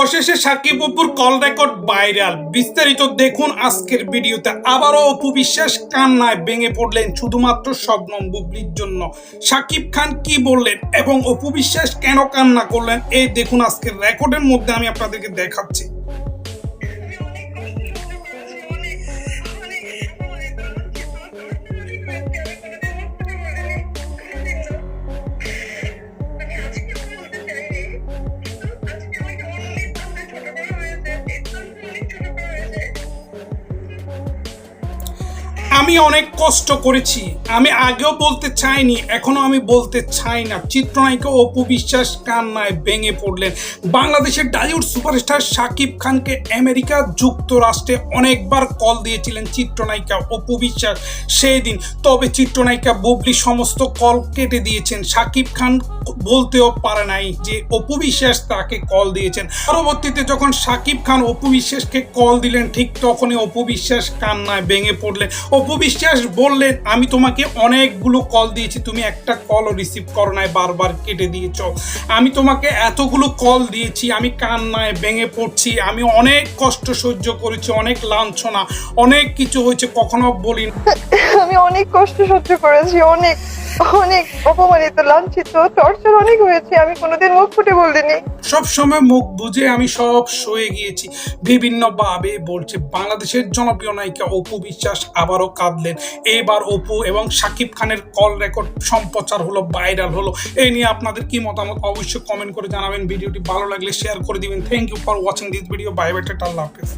অবশেষে সাকিব অপুর call record viral বিস্তারিত দেখুন আজকের ভিডিওতে। আবারও অপু বিশ্বাস কান্নায় ভেঙে পড়লেন শুধুমাত্র শবনম বুবলির জন্য। সাকিব খান কি বললেন এবং অপু বিশ্বাস কেন কান্না করলেন, এই দেখুন আজকের রেকর্ডের মধ্যে আমি আপনাদেরকে দেখাচ্ছি। আমি অনেক কষ্ট করেছি। আমি আগেও বলতে চাইনি, এখনও আমি বলতে চাই না। চিত্রনায়িকা অপু বিশ্বাস কান্নায় ভেঙে পড়লেন। বাংলাদেশের ডালিউড সুপারস্টার শাকিব খানকে আমেরিকা যুক্তরাষ্ট্রে অনেকবার কল দিয়েছিলেন চিত্রনায়িকা অপু বিশ্বাস সেই দিন তবে চিত্রনায়িকা বুবলি সমস্ত কল কেটে দিয়েছেন। শাকিব খান বলতেও পারে নাই যে অপু বিশ্বাস তাকে কল দিয়েছেন। পরবর্তীতে যখন শাকিব খান অপু বিশ্বাসকে কল দিলেন, ঠিক তখনই অপু বিশ্বাস কান্নায় ভেঙে পড়লেন। অপু বিশ্বাস বললেন, আমি তোমাকে অনেকগুলো কল দিয়েছি। তুমি একটা কলও রিসিভ করো নাই, বারবার কেটে দিয়েছ। আমি তোমাকে এতগুলো কল দিয়েছি, আমি কান্নায় ভেঙে পড়ছি, আমি অনেক কষ্ট সহ্য করেছি, অনেক লাঞ্ছনা, অনেক কিছু হয়েছে, কখনো বলি আমি অনেক কষ্ট সহ্য করেছি, অনেক অনেক অপমানিত, লাঞ্ছিত টর্চার অনেক হয়েছে, আমি কোনোদিন মুখ ফুটে বলিনি। সব সময় মুখ বুঝে আমি সব সয়ে গিয়েছি। বিভিন্ন ভাবে বলছে, বাংলাদেশের জনপ্রিয় নায়িকা অপু বিশ্বাস আবারও কাঁদলেন। এবার অপু এবং সাকিব খানের কল রেকর্ড সম্প্রচার হলো ভাইরাল হলো। এই নিয়ে আপনাদের কি মতামত অবশ্যই কমেন্ট করে জানাবেন। ভিডিওটি ভালো লাগলে শেয়ার করে দিবেন। Thank you for watching this video bye tata, আল্লাহ হাফেজ।